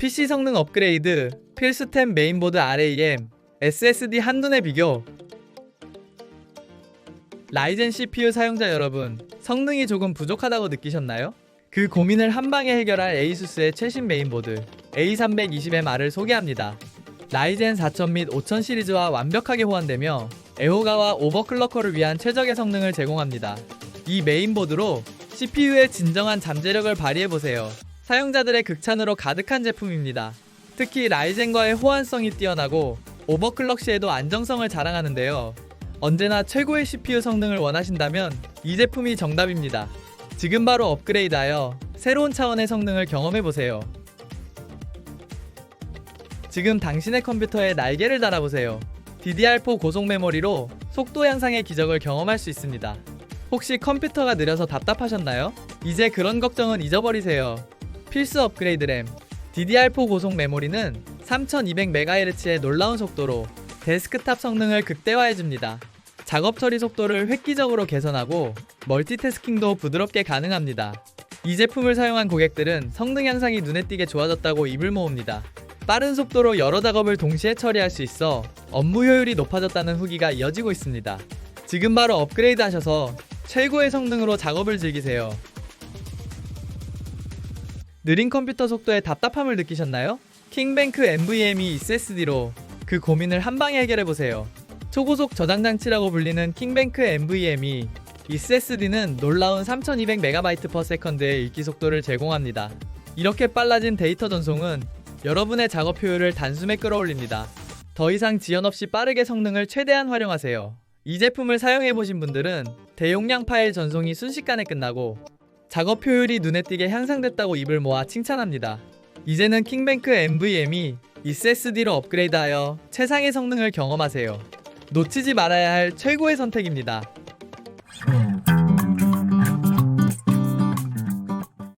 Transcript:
PC 성능 업그레이드, 필수템 메인보드 RAM, SSD 한눈에 비교. 라이젠 CPU 사용자 여러분, 성능이 조금 부족하다고 느끼셨나요? 그 고민을 한 방에 해결할 에이수스의 최신 메인보드 A320MR을 소개합니다. 라이젠 4000 및 5000 시리즈와 완벽하게 호환되며 에호가와 오버클럭커를 위한 최적의 성능을 제공합니다. 이 메인보드로 CPU의 진정한 잠재력을 발휘해보세요. 사용자들의 극찬으로 가득한 제품입니다. 특히 라이젠과의 호환성이 뛰어나고 오버클럭 시에도 안정성을 자랑하는데요. 언제나 최고의 CPU 성능을 원하신다면 이 제품이 정답입니다. 지금 바로 업그레이드하여 새로운 차원의 성능을 경험해보세요. 지금 당신의 컴퓨터에 날개를 달아보세요. DDR4 고속 메모리로 속도 향상의 기적을 경험할 수 있습니다. 혹시 컴퓨터가 느려서 답답하셨나요? 이제 그런 걱정은 잊어버리세요. 필수 업그레이드 램 DDR4 고속 메모리는 3200MHz의 놀라운 속도로 데스크탑 성능을 극대화해줍니다. 작업 처리 속도를 획기적으로 개선하고 멀티태스킹도 부드럽게 가능합니다. 이 제품을 사용한 고객들은 성능 향상이 눈에 띄게 좋아졌다고 입을 모읍니다. 빠른 속도로 여러 작업을 동시에 처리할 수 있어 업무 효율이 높아졌다는 후기가 이어지고 있습니다. 지금 바로 업그레이드 하셔서 최고의 성능으로 작업을 즐기세요. 느린 컴퓨터 속도에 답답함을 느끼셨나요? 킹뱅크 NVMe SSD로 그 고민을 한 방에 해결해 보세요. 초고속 저장 장치라고 불리는 킹뱅크 NVMe SSD는 놀라운 3200MB/s의 읽기 속도를 제공합니다. 이렇게 빨라진 데이터 전송은 여러분의 작업 효율을 단숨에 끌어올립니다. 더 이상 지연 없이 빠르게 성능을 최대한 활용하세요. 이 제품을 사용해 보신 분들은 대용량 파일 전송이 순식간에 끝나고 작업 효율이 눈에 띄게 향상됐다고 입을 모아 칭찬합니다. 이제는 킹뱅크 MVM이 SSD로 업그레이드하여 최상의 성능을 경험하세요. 놓치지 말아야 할 최고의 선택입니다. 음.